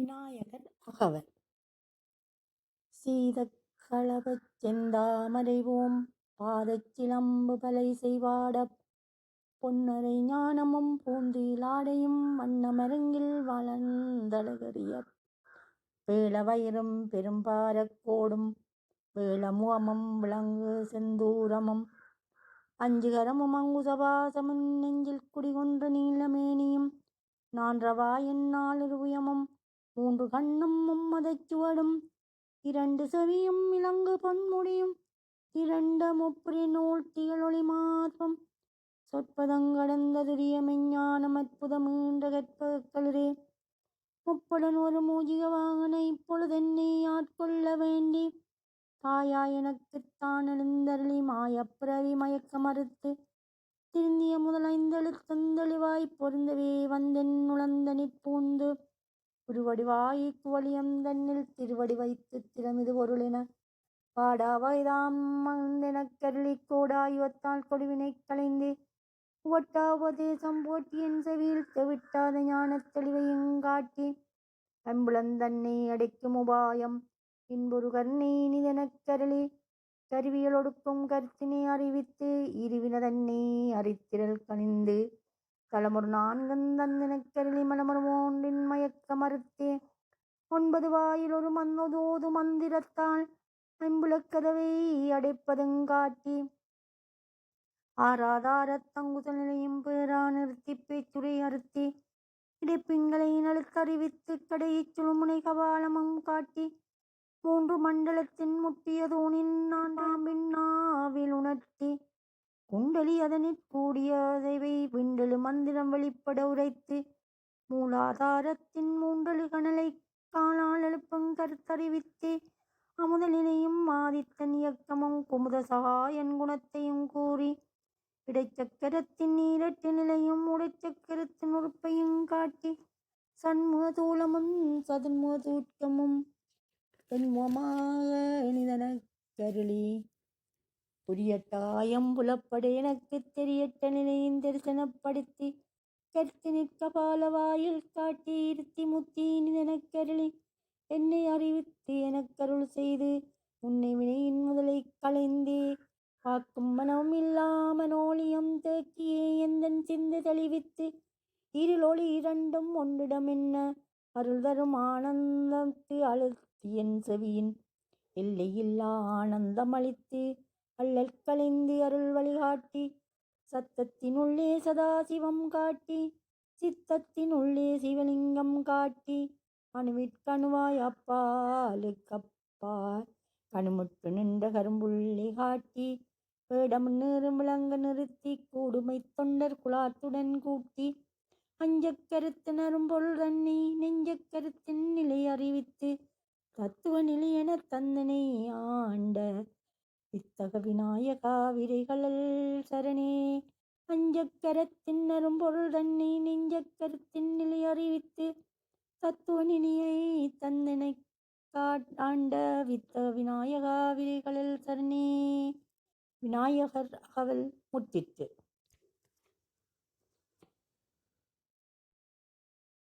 விநாயகர் அகவல் சீதக்களபச் செந்தாமரைவோம் பாதச்சிலம்பு பலை செய்வாட பொன்னரை ஞானமும் பூந்திலாடையும் வண்ணமருங்கில் வளர்ந்தழகரிய வேளவயிரும் பெரும்பாரக்கோடும் வேளமுகமும் விளங்கு செந்தூரமும். அஞ்சுகரமும் அங்குசபாசமும் நெஞ்சில் குடிகொன்று நீலமேனியும் நான்றவாயின் நாலுருயமும் மூன்று கண்ணும் மும்மதச் சுவடும். இரண்டு செவியும் இலங்கு பொன்முடியும். திரண்ட முப்புரி நூல் திகழொளி மார்பம். சொற்பதங்கடந்த துரிய மெஞ்ஞானம் அற்புதம் அற்புதமீன்ற கற்பகளிரே முப்படன் ஒரு மூஜிக வாகனை இப்பொழுதென்னை ஆட்கொள்ள வேண்டி. தாயா எனக்குத்தான் எழுந்தருளி மாயப்பிறவி மயக்க மறுத்து. திருந்திய முதலைந்தெழுத்தந்தெளிவாய் பொருந்தவே வந்தென் நுழந்த நிற்பூந்து குருவடிவாய் குவளியம் தன்னில் திருவடி வைத்து திறமிது பொருளின. பாடாவாய்தாம் வயதாம் மகிழ்ந்தெனக் கருளி கோடாயுவத்தால் கொடுவினை களைந்தே. உவட்டா உபதேசம் போட்டி என் செவியில் தெவிட்டாத ஞான தெளிவையும் காட்டி அம்புலந்தன்னை அடைக்கும் உபாயம் இன்புரு கர்ணை நிதனக் கருளி. கருவியலொடுக்கும் கருத்தினை அறிவித்து இருவினதன்னை அறித்திரல் களமொரு நான்கன் தந்தனக் கருளி மலமொன்றின் மயக்க மறுத்தே ஒன்பது வாயில் ஒரு மன்னதோது மந்திரத்தால் ஐம்புலக்கதவை அடைப்பதுங்காட்டி ஆராதாரத் தங்குதல் நிலையும் பேரா நிறுத்தி பேச்சுரை அறுத்தி. இடைப்பிங்களை நழுத்தறிவித்து கடையைச் சுழுமுனை கபாலமும் காட்டி. மூன்று மண்டலத்தின் முட்டியதோனின் நான் நான்காம் பின்னாவில் ஒளி அதனிற் கூடிய விண்டலு மந்திரம் வெளிப்பட உரைத்து மூலாதாரத்தின் மூன்றலு கணலை காலால் எழுப்பும் கருத்தறிவித்தே அமுதலினையும் ஆதித்தன் இயக்கமும் குமுத சகாயன் குணத்தையும் கூறி இடைச்சக்கரத்தின் நீரட்டு நிலையும் உடைச்சக்கரத்தின் உறுப்பையும் காட்டி சண்முக தூளமும் சதுர்முக தூக்கமும் பெண்முகமாக இனிதன கருளி புரியட்டாயம் புலப்பட எனக்கு தெரியட்ட நிலையின் தரிசனப்படுத்தி கருத்து நிற்க பாலவாயில் காட்டி இருத்தி முத்தி எனக்கருளி என்னை அறிவித்து எனக்கருள் செய்து உன்னை வினையின் முதலை களைந்தே காக்கும் மனம் இல்லாமனோலியம் தேக்கியே எந்தன் சிந்து தெளிவித்து இருளொளி இரண்டும் ஒன்றிடம் என்ன அருள் தரும் ஆனந்தத்து அழுத்தி என் செவியின் எல்லையில்லா ஆனந்தம் அளித்து அல்லல் கலைந்து அருள் வழிகாட்டி சத்தத்தினுள்ளே சதாசிவம் காட்டி சித்தத்தினுள்ளே சிவலிங்கம் காட்டி அணுவிற்கணுவாய் அப்பாலுக்கப்பால் கணுமுற்று நின்ற கரும்புள்ளி காட்டி வேடம் நீரும் நிறுத்தி கூடுமை தொண்டர் குலாத்துடன் கூட்டி அஞ்சக் கருத்து நரும்பொருள் தன்னை நெஞ்சக் கருத்தின் நிலை அறிவித்து தத்துவ நிலையென தந்தனை ஆண்ட வித்தக விநாயகா விரைகளல் சரணே. அஞ்சக்கரத்தின் நரும்பொருள் தன்னை தண்ணி கருத்தின் நிலை அறிவித்து தத்துவ நிலையை தந்தனை காட்டாண்ட வித்த விநாயகாவிரிகளில் சரணே. விநாயகர் அகவல் முத்திட்டு